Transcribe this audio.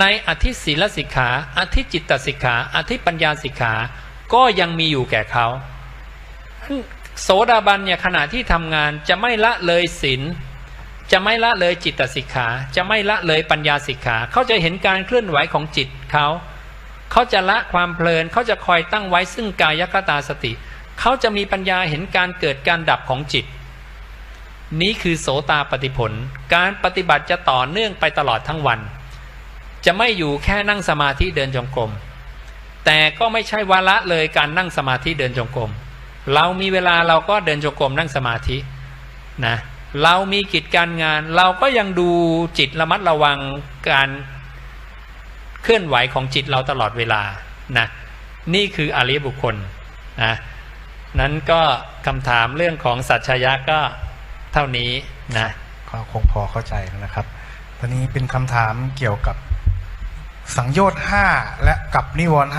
ในอธิศีลสิกขา อธิจิตตสิกขา อธิปัญญาสิกขา ก็ยังมีอยู่แก่เขา โสดาบันเนี่ยขณะที่ทำงานจะไม่ละเลยศีล จะไม่ละเลยจิตตสิกขา จะไม่ละเลยปัญญาสิกขา เขาจะเห็นการเคลื่อนไหวของจิตเขา เขาจะละความเพลิน เขาจะคอยตั้งไว้ซึ่งกายคตาสติ เขาจะมีปัญญาเห็นการเกิดการดับของจิต นี้คือโสตาปฏิผล การปฏิบัติจะต่อเนื่องไปตลอดทั้งวัน จะไม่อยู่แค่นั่งสมาธิเดินจงกรมแต่ก็ไม่ใช่วาระเลยการนั่งสมาธิเดินจงกรมเรามีเวลาเราก็เดินจงกรมนั่งสมาธินะเรามีกิจการงาน เราก็ยังดูจิตระมัดระวังการเคลื่อนไหวของจิตเราตลอดเวลานะนี่คืออริยบุคคลนะนั้นก็คำถามเรื่องของสัจชยะก็เท่านี้นะก็คงพอเข้าใจแล้วนะครับตอนนี้เป็นคำถามเกี่ยวกับ สังโยชน์ห้าและกับนิวรณ์